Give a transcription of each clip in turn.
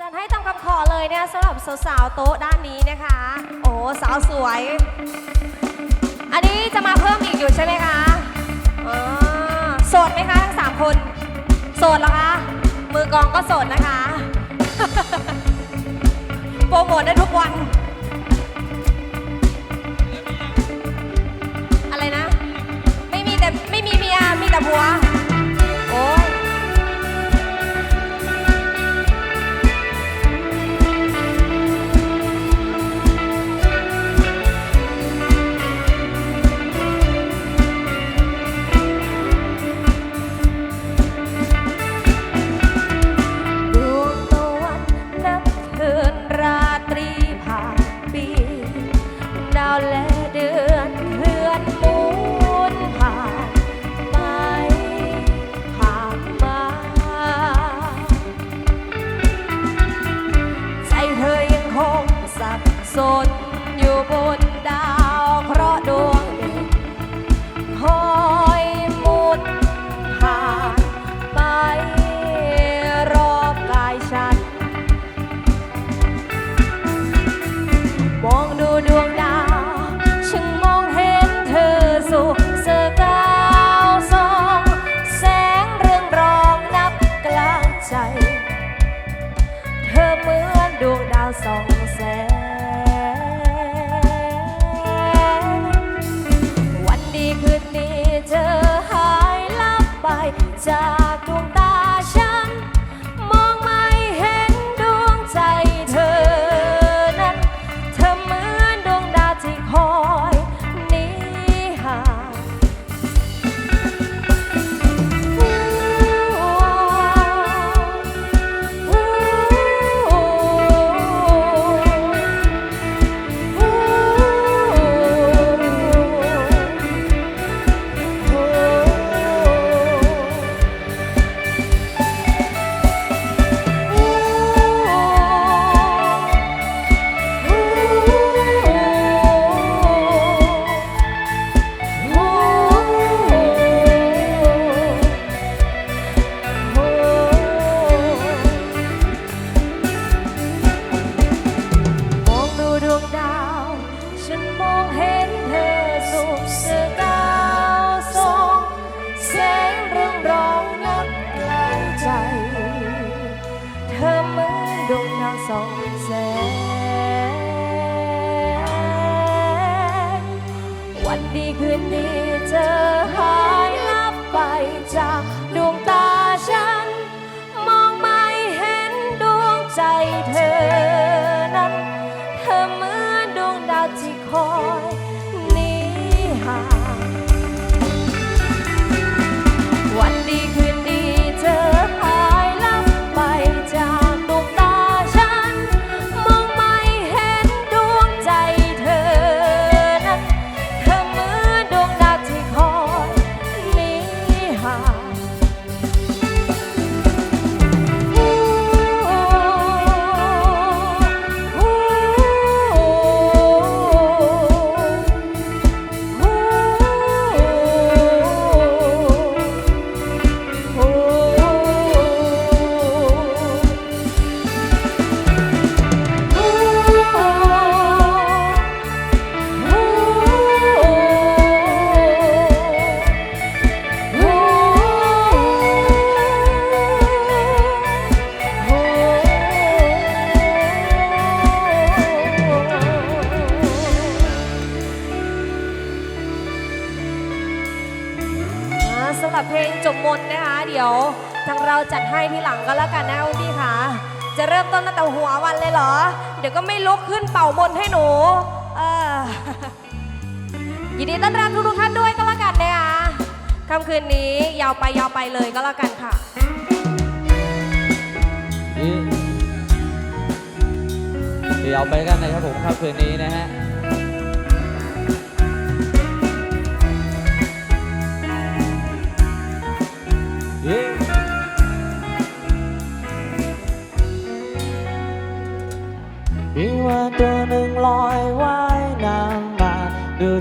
จัดให้ตามคำขอเลยเนี่ยสำหรับสาวๆโต๊ะด้านนี้นะคะ โอ้สาวสวย อันนี้จะมาเพิ่มอีกอยู่ใช่ไหมคะอ๋อโสดไหมคะทั้งสามคน โสดเหรอคะ มือกองก็โสดนะคะ โปรโมทได้ทุกวัน อะไรนะ ไม่มีแต่ไม่มีเมียมีแต่ผัว ดีคืนดีเธอหา เดี๋ยวก็ไม่ลุกขึ้นเป่าบนให้หนูยินดีต้อนรับทุกทุกท่านด้วยก็แล้วกันนะคะค่ำคืนนี้ยาวไปยาวไปเลยก็แล้วกันค่ะเดี๋วไปกันนะครับผมค่ำคืนนี้นะฮะ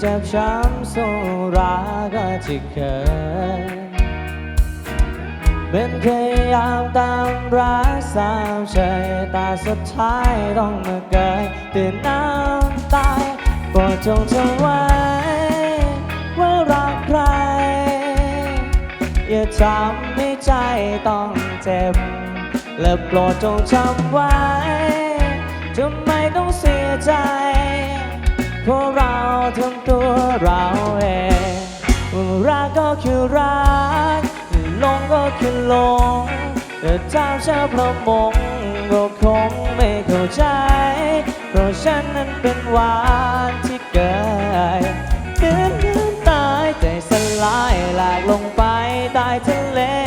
เจ็บช้ำสูรากที่เคยเป็นพยายามตามรักสามเฉยแต่สุดท้ายต้องมาเกยตื่นน้ำตายโปรดจงจำไว้ว่ารักใคร อย่าทำให้ใจต้องเจ็บ และโปรดจงจำไว้จะไม่ต้องเสียใจ เพราะเราทำตัวเราเองรักก็คือรักลงก็คือลงแต่ถ้าเธอประมงก็คงไม่เข้าใจ เพราะฉันนั้นเป็นหวานที่เกิดเดินน้ำตายใจสลายหลากลงไปใต้ทะเล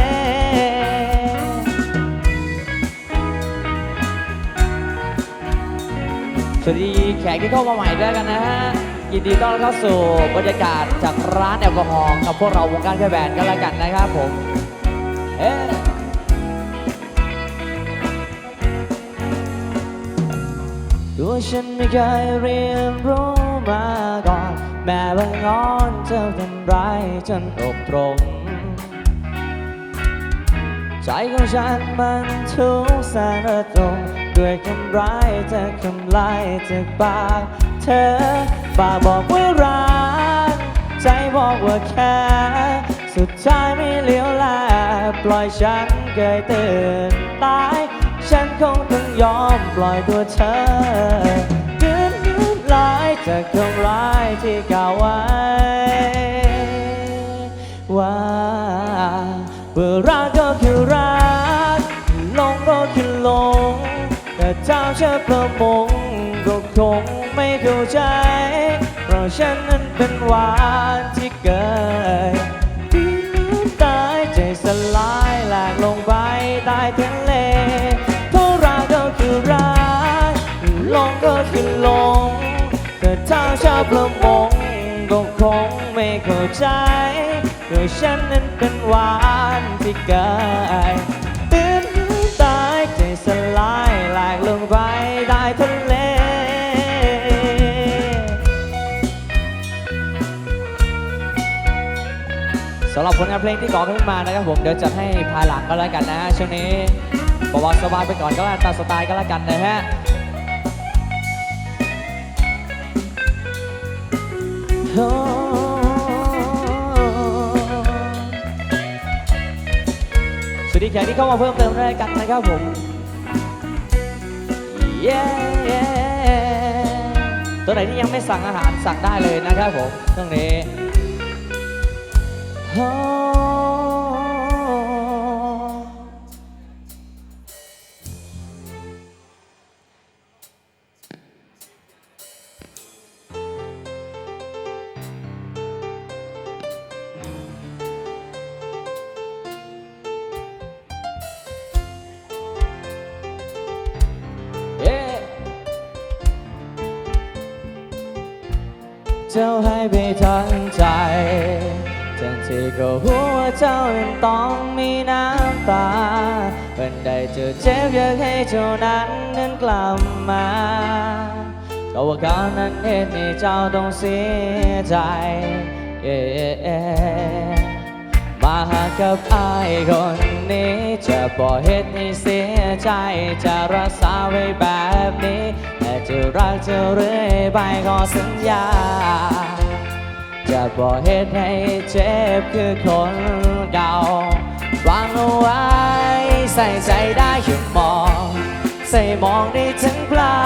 วัสดีแขกที่เข้ามาใหม่ด้วยกันนะฮะยินดีต้อนรับเข้าสู่บรรยากาศจากร้านแอลกอฮอล์กับพวกเราวงการแค่แบนกันแล้วกันนะครับผมเอ๊ตัวฉันไม่เคยเรียนรู้มาก่อน แม้บางอ้อนเจะทำร้ายจนอกตรงใจของฉันมันทุกข์แสนระทม ด้วยคำร้ายจากคำไล่จากปากเธอปากบอกว่ารัก ใจบอกว่าแค่สุดท้ายไม่เลี้ยวแลปล่อยฉันเกยตื่นตาย ฉันคงต้องยอมปล่อยตัวเธอยืนยืนลายจากคำร้ายที่กล่าวไว้ ว่าว่ารักก็คือรัก เจ้าเชื่อประมงก็คงไม่เข้าใจ เพราะฉันนั้นเป็นหวานที่เกิดที่น้ำตายใจสลายแหลกลงไปใต้ทะเลเพราะรักก็คือรักลงก็คือลง แต่ถ้าชาวประมงก็คงไม่เข้าใจโดยฉันนั้นเป็นหวานที่เกิด รับผลงานเพลงที่ก่อขึ้นมานะครับผมเดี๋ยวจัดให้ภายหลังก็แล้วกันนะฮะช่วงนี้บอกว่าสบายไปก่อนก็แล้วกันตามสไตล์ก็แล้วกันนะฮะสวัสดีแขกที่เข้ามาเพิ่มเติมด้วยกันนะครับผม เย้ตัวไหนที่ยังไม่สั่งอาหารสั่งได้เลยนะครับผมช่วงนี้ โอ้เย้เจ้าให้ไป ทั้งใจทั้งที่ก็หัวาเจ้ายังต้องมีน้ำตาเป็นได้เจอเจ็บอยากให้เจ้านั้นนั้นกลับมาก็ว่าเขานั้นเหตุให้เจ้าต้องเสียใจ มาหากับอายคนนี้จะบอกเหตุให้เสียใจ จะรักษาไว้แบบนี้แต่จะรักเธอเรื่อยไปขอสัญญา จะบอกเหตุให้เจ็บคือคนเก่าฟังเอาไว้ใส่ใจได้แค่มอง ใส่มองได้ทั้งปลา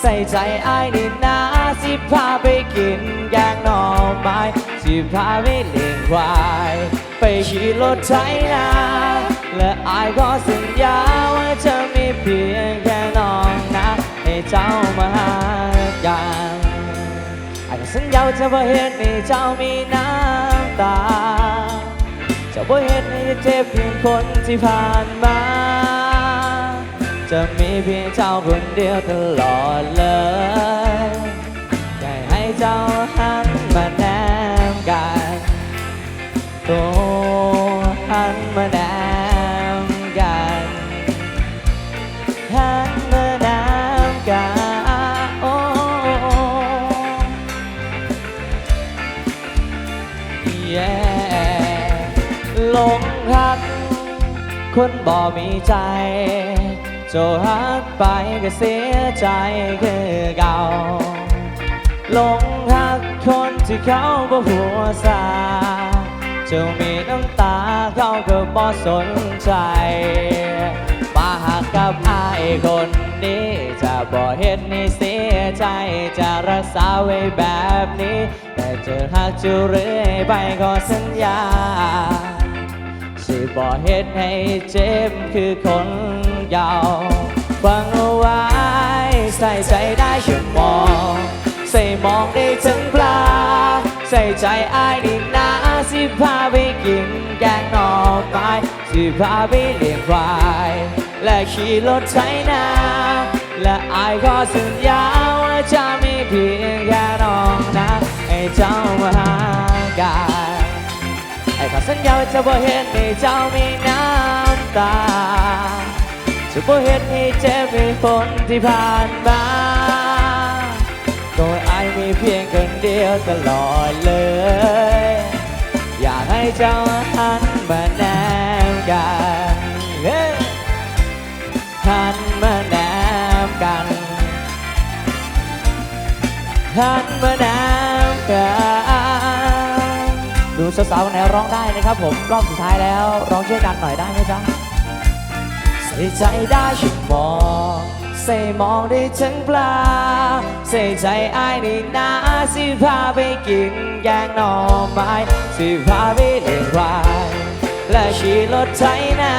ใส่ใจไอ้นี่นาสิพาไปกินแกงหน่อไม้สิพาไปเลี้ยงควาย ไปขี่รถไถนาและไอ้ายก็สัญญาว่าจะมีเพียงแค่น้องนะให้เจ้ามาหากัน สัญญาวจะบ่เห็นให้เจ้ามีน้ำตา จะบ่เห็นให้เจ็บเพียงคนที่ผ่านมา จะมีเพียงเจ้าคนเดียวตลอดเลย คนบ่มีใจเจ้าหักไปก็เสียใจคือเก่าลงหักคนที่เขาบ่หัวซาเจ้ามีน้ำตาเขาก็บ่สนใจมาหักกับอายคนนี้จะบ่เห็นนี่เสียใจจะรักษาไว้แบบนี้ แต่เจอหักจะเรื่อยไปก็สัญญา สิบ่เฮ็ดให้เจ็บคือคนเก่าฟังเอาไว้ใส่ใจได้แค่มอง ใส่มองได้ถึงปลา ใส่ใจอายนี่นาสิพาไปกินแกงหน่อไม้สิพาไปเลี้ยงควาย และขี่รถไถนาและอายก็สัญญาว่าจะไมีเพียงแค่นอน จะบ่เห็นให้เจ้ามีน้ำตา จะบ่เห็นให้เจ็บเป็นคนที่ผ่านมาก็ไอ้มีเพียงคนเดียวตลอดเลย อยากให้เจ้าหันมาแนมกันหันมาแนมกันหันมาแนมกัน สาวๆคนไหนร้องได้นะครับผมรอบสุดท้ายแล้วร้องช่วยกันหน่อยได้ไหมจ๊ะใส่ใจได้ฉันมองใส่มองได้ถึงปลา ใส่ใจไอ้ายนี่นาสิพาไปกินแกงหน่อไม้สิพาไปเลี้ยงควายและขี่รถไถนา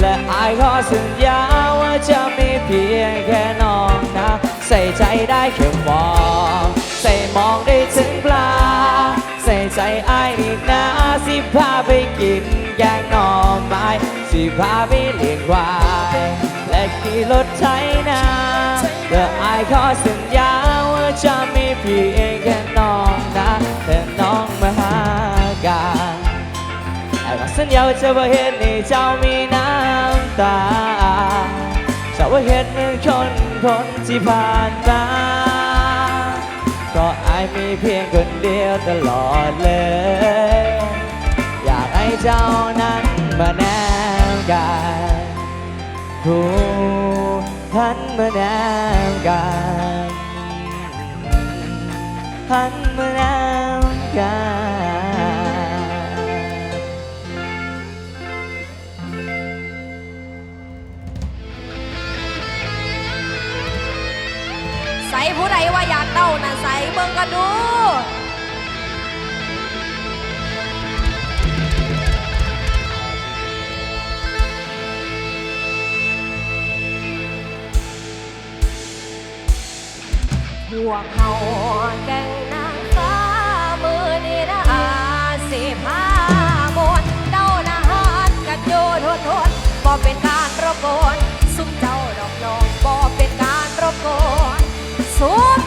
และไอายขอสัญญาว่าจะมีเพียงแค่น้องนะ ใส่ใจได้แค่มอง ใส่มองได้ถึงปลา ส่ใจอายนี่นะสิพาไปกินแกงหน่อไม้สิพาไปเลี้ยงควายและขี่รถไถนาและอายขอสัญญาว่าจะมีเพียงแค่น้องนะแต่น้องมาหากันไอ้ว่าสัญญาว่าจะบ่เห็นให้เจ้ามีน้ำตาจะว่าเห็นเหมือนคนคนที่ผ่านมา มีเพียงคนเดียวตลอดเลย อยากให้เจ้านั้นมาแนมกันผู้หันมาแนมกันหันมาแนมกันใส่ผู้ใดว่าอยาน่ะใส่เบิ่งกันดูพวกเขาแก่งนางฟ้ามือนี่นะอาสิพามวนเด้านะฮัดกันโยทนทนบ่เป็นการรบกวนสุ้มเจ้าดอกนองบ่เป็นการรบกวนสุม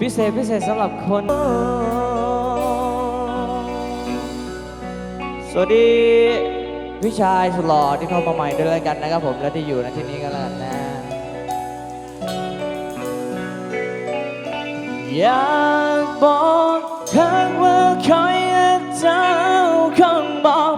พิเศษพิเศษสำหรับคน สวัสดีพี่ชายสุดหล่อที่เข้ามาใหม่ด้วยแล้วกันนะครับผมและที่อยู่ในที่นี้ก็แล้วกันนะอยากบอกข้างว่าคอยเจ้าคงบอก